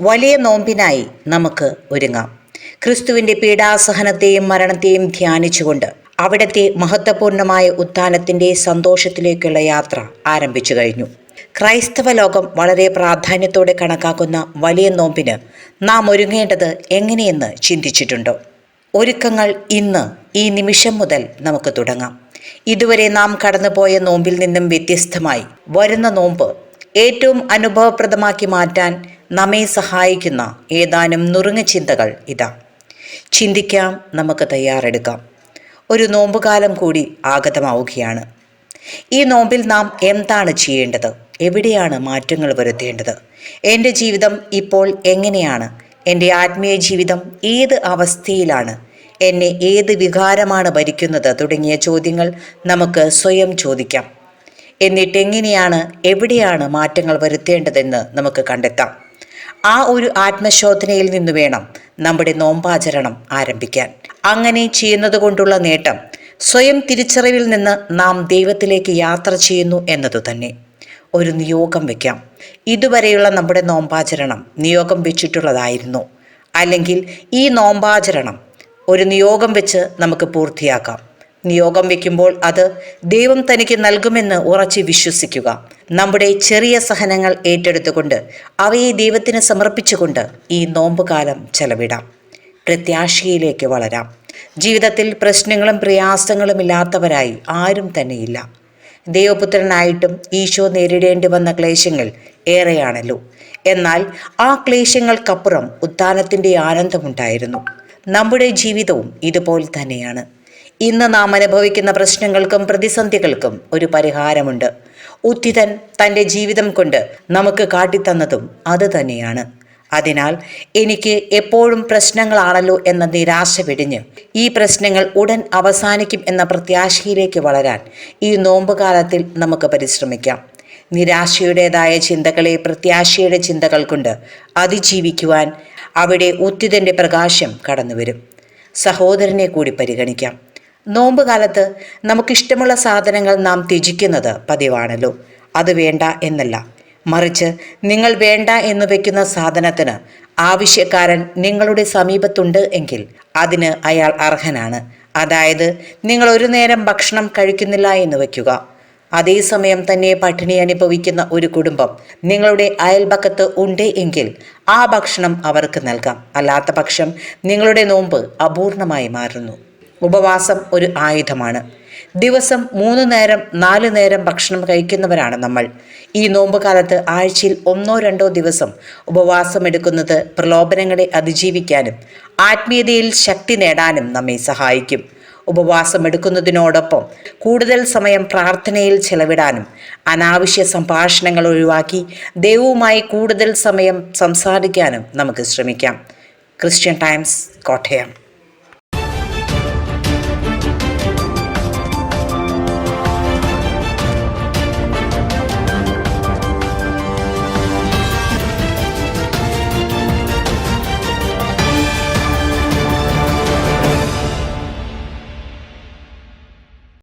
വലിയ നോമ്പിനായി നമുക്ക് ഒരുങ്ങാം. ക്രിസ്തുവിന്റെ പീഡാസഹനത്തെയും മരണത്തെയും ധ്യാനിച്ചുകൊണ്ട് അവിടുത്തെ മഹത്വപൂർണമായ ഉത്ഥാനത്തിന്റെ സന്തോഷത്തിലേക്കുള്ള യാത്ര ആരംഭിച്ചു കഴിഞ്ഞു. ക്രൈസ്തവ ലോകം വളരെ പ്രാധാന്യത്തോടെ കണക്കാക്കുന്ന വലിയ നോമ്പിന് നാം ഒരുങ്ങേണ്ടത് എങ്ങനെയെന്ന് ചിന്തിച്ചിട്ടുണ്ടോ? ഒരുക്കങ്ങൾ ഇന്ന് ഈ നിമിഷം മുതൽ നമുക്ക് തുടങ്ങാം. ഇതുവരെ നാം കടന്നുപോയ നോമ്പിൽ നിന്നും വ്യത്യസ്തമായി വരുന്ന നോമ്പ് ഏറ്റവും അനുഭവപ്രദമാക്കി മാറ്റാൻ നമ്മെ സഹായിക്കുന്ന ഏതാനും നുറുങ്ങ ചിന്തകൾ ഇതാ. ചിന്തിക്കാം നമുക്ക് തയ്യാറെടുക്കാം. ഒരു നോമ്പുകാലം കൂടി ആഗതമാവുകയാണ്. ഈ നോമ്പിൽ നാം എന്താണ് ചെയ്യേണ്ടത്? എവിടെയാണ് മാറ്റങ്ങൾ വരുത്തേണ്ടത്? എന്റെ ജീവിതം ഇപ്പോൾ എങ്ങനെയാണ്? എന്റെ ആത്മീയ ജീവിതം ഏത് അവസ്ഥയിലാണ്? എന്നെ ഏത് വികാരമാണ് ഭരിക്കുന്നത്? തുടങ്ങിയ ചോദ്യങ്ങൾ നമുക്ക് സ്വയം ചോദിക്കാം. എന്നിട്ട് എങ്ങനെയാണ് എവിടെയാണ് മാറ്റങ്ങൾ വരുത്തേണ്ടതെന്ന് നമുക്ക് കണ്ടെത്താം. ആ ഒരു ആത്മശോധനയിൽ നിന്ന് വേണം നമ്മുടെ നോമ്പാചരണം ആരംഭിക്കാൻ. അങ്ങനെ ചെയ്യുന്നത് കൊണ്ടുള്ള നേട്ടം സ്വയം തിരിച്ചറിവിൽ നിന്ന് നാം ദൈവത്തിലേക്ക് യാത്ര ചെയ്യുന്നു എന്നതു തന്നെ. ഒരു നിയോഗം വയ്ക്കാം ഇതുവരെയുള്ള നമ്മുടെ നോമ്പാചരണം നിയോഗം വെച്ചിട്ടുള്ളതായിരുന്നു. അല്ലെങ്കിൽ ഈ നോമ്പാചരണം ഒരു നിയോഗം വെച്ച് നമുക്ക് പൂർത്തിയാക്കാം. നിയോഗം വെക്കുമ്പോൾ അത് ദൈവം തനിക്ക് നൽകുമെന്ന് ഉറച്ച് വിശ്വസിക്കുക. നമ്മുടെ ചെറിയ സഹനങ്ങൾ ഏറ്റെടുത്തുകൊണ്ട് അവയെ ദൈവത്തിന് സമർപ്പിച്ചുകൊണ്ട് ഈ നോമ്പുകാലം ചെലവിടാം. പ്രത്യാശയിലേക്ക് വളരാം. ജീവിതത്തിൽ പ്രശ്നങ്ങളും പ്രയാസങ്ങളും ഇല്ലാത്തവരായി ആരും തന്നെയില്ല. ദൈവപുത്രനായിട്ടും ഈശോ നേരിടേണ്ടി വന്ന ക്ലേശങ്ങൾ ഏറെയാണല്ലോ. എന്നാൽ ആ ക്ലേശങ്ങൾക്കപ്പുറം ഉത്ഥാനത്തിന്റെ ആനന്ദമുണ്ടായിരുന്നു. നമ്മുടെ ജീവിതവും ഇതുപോലെ തന്നെയാണ്. ഇന്ന് നാം അനുഭവിക്കുന്ന പ്രശ്നങ്ങൾക്കും പ്രതിസന്ധികൾക്കും ഒരു പരിഹാരമുണ്ട്. ഉത്തിതൻ തന്റെ ജീവിതം കൊണ്ട് നമുക്ക് കാട്ടിത്തന്നതും അത് തന്നെയാണ്. അതിനാൽ എനിക്ക് എപ്പോഴും പ്രശ്നങ്ങളാണല്ലോ എന്ന നിരാശ വെടിഞ്ഞ് ഈ പ്രശ്നങ്ങൾ ഉടൻ അവസാനിക്കും എന്ന പ്രത്യാശയിലേക്ക് വളരാൻ ഈ നോമ്പുകാലത്തിൽ നമുക്ക് പരിശ്രമിക്കാം. നിരാശയുടേതായ ചിന്തകളെ പ്രത്യാശയുടെ ചിന്തകൾ കൊണ്ട് അതിജീവിക്കുവാൻ അവിടെ ഉത്തിതന്റെ പ്രകാശം കടന്നുവരും. സഹോദരനെ കൂടി പരിഗണിക്കാം. നോമ്പ് കാലത്ത് നമുക്കിഷ്ടമുള്ള സാധനങ്ങൾ നാം ത്യജിക്കുന്നത് പതിവാണല്ലോ. അത് വേണ്ട എന്നല്ല. മറിച്ച് നിങ്ങൾ വേണ്ട എന്ന് വെക്കുന്ന സാധനത്തിന് ആവശ്യക്കാരൻ നിങ്ങളുടെ സമീപത്തുണ്ട് എങ്കിൽ അതിന് അയാൾ അർഹനാണ്. അതായത് നിങ്ങൾ ഒരു നേരം ഭക്ഷണം കഴിക്കുന്നില്ല എന്ന് വയ്ക്കുക അതേസമയം തന്നെ പട്ടിണി അനുഭവിക്കുന്ന ഒരു കുടുംബം നിങ്ങളുടെ അയൽപക്കത്ത് ഉണ്ട് എങ്കിൽ ആ ഭക്ഷണം അവർക്ക് നൽകാം. അല്ലാത്ത പക്ഷം നിങ്ങളുടെ നോമ്പ് അപൂർണമായി മാറുന്നു. ഉപവാസം ഒരു ആയുധമാണ്. ദിവസം മൂന്ന് നേരം നാല് നേരം ഭക്ഷണം കഴിക്കുന്നവരാണ് നമ്മൾ. ഈ നോമ്പ് കാലത്ത് ആഴ്ചയിൽ ഒന്നോ രണ്ടോ ദിവസം ഉപവാസം എടുക്കുന്നത് പ്രലോഭനങ്ങളെ അതിജീവിക്കാനും ആത്മീയതയിൽ ശക്തി നേടാനും നമ്മെ സഹായിക്കും. ഉപവാസം എടുക്കുന്നതിനോടൊപ്പം കൂടുതൽ സമയം പ്രാർത്ഥനയിൽ ചെലവിടാനും അനാവശ്യ സംഭാഷണങ്ങൾ ഒഴിവാക്കി ദൈവവുമായി കൂടുതൽ സമയം സംസാരിക്കാനും നമുക്ക് ശ്രമിക്കാം. Christian Times Kottayam.